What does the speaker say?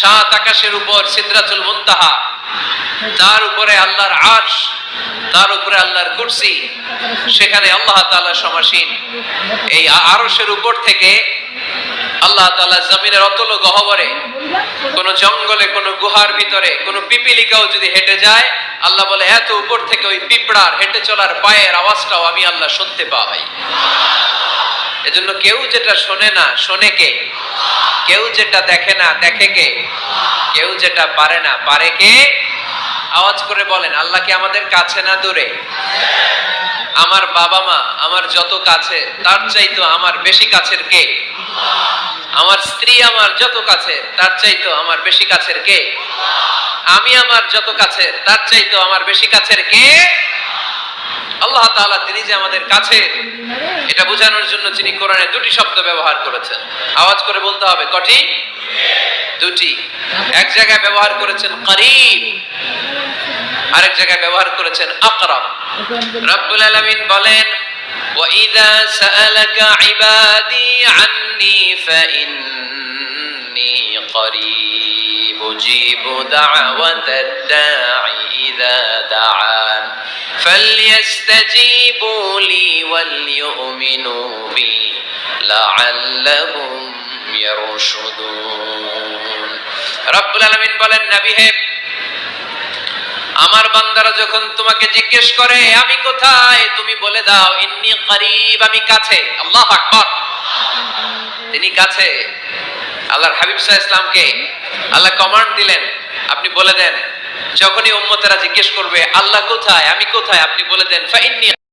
সাত আকাশের উপর সিদ্রাতুল মুনতাহা। তার উপরে আল্লাহর আরশ, তার উপরে আল্লাহর কুরসি, সেখানে আল্লাহ তাআলা সমাসীন। এই আরশের উপর থেকে আল্লাহ তাআলা জমিনের অতল গহবরে, কোন জঙ্গলে, কোন গুহার ভিতরে, কোন পিপিলিকাও যদি হেঁটে যায়, আল্লাহ বলে, এত উপর থেকে ওই পিঁপড়ার হেঁটে চলার পায়ের আওয়াজটাও আমি আল্লাহ শুনতে পাই। এজন্য কেউ যেটা শোনে না, শোনে কে? কেউ যেটা দেখে না, দেখে কে? কেউ যেটা পারে না, পারে কে? আওয়াজ করে বলেন, আল্লাহ কি আমাদের কাছে না দূরে? আমার বাবা মা আমার যত কাছে, তার চাইতো আমার বেশি কাছের কে? আমার স্ত্রী আমার যত কাছে, তার চাইতো আমার বেশি কাছের কে? আমি আমার যত কাছে, তার চাইতো আমার বেশি কাছের কে? আল্লাহ তাআলা তিনি যে আমাদের কাছে এটা বোঝানোর জন্য তিনি কোরআনে দুটি শব্দ ব্যবহার করেছেন আওয়াজ করে বলতে হবে কটি দুটি এক জায়গায় ব্যবহার করেছেন করিব আরেক জায়গায় ব্যবহার করেছেন আকরাব রব্বুল আলামিন বলেন وَإِذَا سَأَلَكَ عِبَادِي عَنِّي فَإِنِّي قَرِيبٌ أُجِيبُ دَعْوَةَ الدَّاعِ إِذَا دَعَانِ فَلْيَسْتَجِيبُوا لِي وَلْيُؤْمِنُوا بِي لَعَلَّهُمْ يَرْشُدُونَ রব্বুল আলামিন বলেন নবী হে আমার বান্দারা যখন তোমাকে জিজ্ঞেস করে আমি কোথায় তুমি বলে দাও ইন্নি করিব আমি কাছে আল্লাহ আকবার তিনি কাছে আল্লাহর হাবিব সাহা ইসলামকে আল্লাহ কমান্ড দিলেন আপনি বলে দেন যখনই উম্মতেরা জিজ্ঞেস করবে আল্লাহ কোথায়? আমি কোথায়? আপনি বলে দেন ফাইন্নি